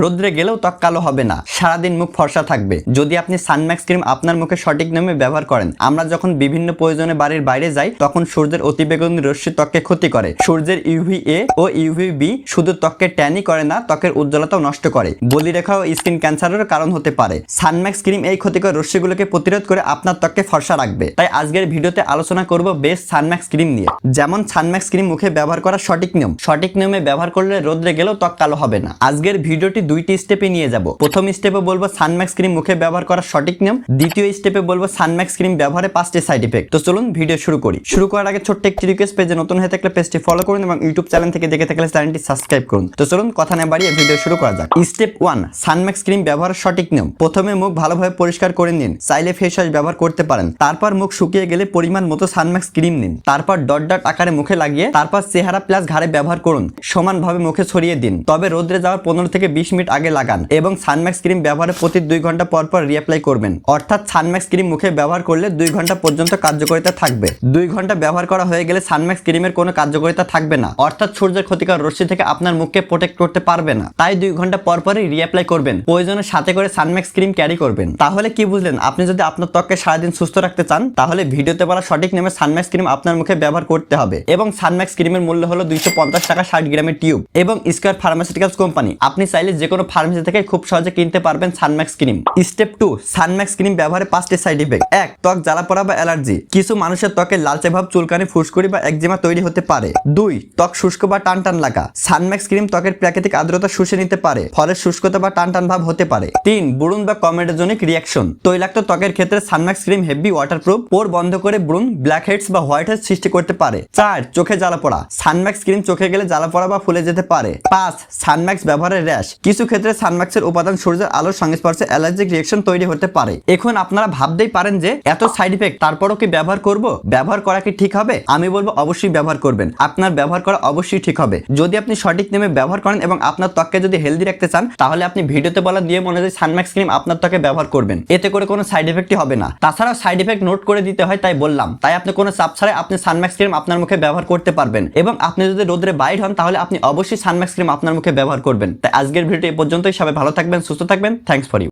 রোদ্রে গেলেও ত্বক কালো হবে না। সারাদিন মুখ ফর্সা থাকবে। যদি আপনি সানম্যাক্স ক্রিম আপনার মুখে সঠিক নিয়মে ব্যবহার করেন, আমরা যখন বিভিন্ন প্রয়োজনে বাড়ির বাইরে যাই, তখন সূর্যের অতিবেগুনি রশ্মি ত্বককে ক্ষতি করে। সূর্যের ইউভি এ ও ইউভি বি শুধু ত্বককে ট্যানই করে না, ত্বকের উজ্জ্বলতাও নষ্ট করে। বলিরেখা ও স্কিন ক্যান্সারের কারণ হতে পারে। সানম্যাক্স ক্রিম এই ক্ষতিকর রশ্মিগুলোকে প্রতিরোধ করে আপনার ত্বককে ফর্সা রাখবে। তাই আজকের ভিডিওতে আলোচনা করব বেস্ট সানম্যাক্স ক্রিম নিয়ে। যেমন সানম্যাক্স ক্রিম মুখে ব্যবহার করা সঠিক নিয়ম। সঠিক নিয়মে ব্যবহার করলে রোদ্রে গেলেও ত্বক কালো হবে না। আজকের ভিডিওটি দুইটি স্টেপে নিয়ে যাব। প্রথম স্টেপে বলব সানম্যাক্স ক্রিম মুখে ব্যবহার করা সঠিক নিয়ম। দ্বিতীয় স্টেপে বলব সানম্যাক্স ক্রিম ব্যবহারে পাঁচটি সাইড ইফেক্ট তো চলুন ভিডিও শুরু করি। শুরু করার আগে ছোট্ট একটি রিকোয়েস্ট পেজে নতুন হয়ে থাকলে পেজটি ফলো করুন এবং ইউটিউব চ্যানেল থেকে দেখে থাকলে চ্যানেলটি সাবস্ক্রাইব করুন। তো চলুন কথা না বাড়িয়ে ভিডিও শুরু করা যাক। স্টেপ ওয়ান সানম্যাক্স ক্রিম ব্যবহারের সঠিক নিয়ম। প্রথমে মুখ ভালোভাবে পরিষ্কার করে নিন। চাইলে ফেস ওয়াশ ব্যবহার করতে পারেন। তারপর মুখ শুকিয়ে গেলে পরিমাণ মতো সানম্যাক্স ক্রিম নিন। তারপর ডট ডট আকারে মুখে লাগিয়ে তারপর চেহারা প্লাস ঘাড়ে ব্যবহার করুন। সমানভাবে মুখে ছড়িয়ে দিন। তবে রোদ্রে যাওয়ার পনেরো থেকে বিশ মিনিট আগে লাগান এবং সানম্যাক্স ক্রিম ব্যবহারে প্রতি দুই ঘণ্টা পর পর রিঅ্যাপ্লাই করবেন। অর্থাৎ সানম্যাক্স ক্রিম মুখে ব্যবহার করলে দুই ঘণ্টা পর্যন্ত কার্যকারিতা থাকবে। দুই ঘণ্টা ব্যবহার করা হয়ে গেলে সানম্যাক্স ক্রিমের কোনো কার্যকারিতা থাকবে না। অর্থাৎ সূর্যের ক্ষতিকর রশ্মি থেকে আপনার মুখকে প্রোটেক্ট করতে পারবে না। তাই দুই ঘণ্টা পর পরই রিঅ্যাপ্লাই করবেন। প্রয়োজনের সাথে করে সানম্যাক্স ক্রিম ক্যারি করবেন। তাহলে কি বুঝলেন? আপনি যদি আপনার ত্বককে সারাদিন সুস্থ রাখতে চান, তাহলে ভিডিওতে বলা সঠিক নেমে সানম্যাক্স ক্রিম আপনার মুখে ব্যবহার করতে হবে। এবং সানম্যাক্স ক্রিমের মূল্য হলো দুইশো পঞ্চাশ টাকা ষাট গ্রামের টিউব। এবং স্কোয়ার ফার্মাসিউটিক্যালস কোম্পানি, আপনি চাইলে যে কোনো ফার্মেসি থেকে খুব সহজে কিনতে পারবেন Sunmax cream step two Sunmax cream ব্যবহারে পাঁচটি সাইড ইফেক্ট এক, ত্বক জ্বালা পড়া বা অ্যালার্জি কিছু মানুষের ত্বকে লালচে ভাব, চুলকানি, ফুসকুড়ি বা একজিমা তৈরি হতে পারে। দুই, ত্বক শুষ্ক বা টান টান লাগা। সানম্যাক্স ক্রিম ত্বকের প্রাকৃতিক আর্দ্রতা শুষে নিতে পারে, ফলে শুষ্কতা বা টান টান ভাব হতে পারে। তিন বুড়ুন বা কমেডোজনিক রিয়াকশন তৈলাক্ত ত্বকের ক্ষেত্রে Sunmax cream heavy waterproof pore বন্ধ করে ব্রুন ব্ল্যাক হেডস বা হোয়াইট হেডস সৃষ্টি করতে পারে। চার, চোখে জ্বালা পড়া। সানম্যাক্স ক্রিম চোখে গেলে জ্বালা পড়া বা ফুলে যেতে পারে। পাঁচ সানম্যাক্স ব্যবহারের র্যাশ কিছু ক্ষেত্রে সানম্যাক্সের উপাদান সূর্যের আলোর সংস্পর্শে অ্যালার্জিক রিয়াকশন তৈরি হতে পারে। এখন আপনারা ভাবতেই পারেন যে, এত সাইড ইফেক্ট তারপরও কি ব্যবহার করব? ব্যবহার করা কি ঠিক হবে? আমি বলব অবশ্যই ব্যবহার করবেন। আপনার ব্যবহার করা অবশ্যই ঠিক হবে। যদি আপনি সঠিক নিয়মে ব্যবহার করেন এবং আপনার ত্বককে যদি হেলদি রাখতে চান, তাহলে আপনি ভিডিওতে বলা নিয়ম অনুযায়ী সানম্যাক্স ক্রিম আপনার ত্বকে ব্যবহার করবেন। এতে করে কোনো সাইড ইফেক্টই হবে না। তাছাড়াও সাইড ইফেক্ট নোট করে দিতে হয়, তাই বললাম। তাই আপনি কোনো চাপ ছাড়াই আপনি সানম্যাক্স ক্রিম আপনার মুখে ব্যবহার করতে পারবেন। এবং আপনি যদি রোদ্রে বাইর হন, তাহলে আপনি অবশ্যই সানম্যাক্স ক্রিম আপনার মুখে ব্যবহার করবেন। তাই আজকের ভিডিও এ পর্যন্তই। সবাই ভালো থাকবেন সুস্থ থাকবেন। Thanks for you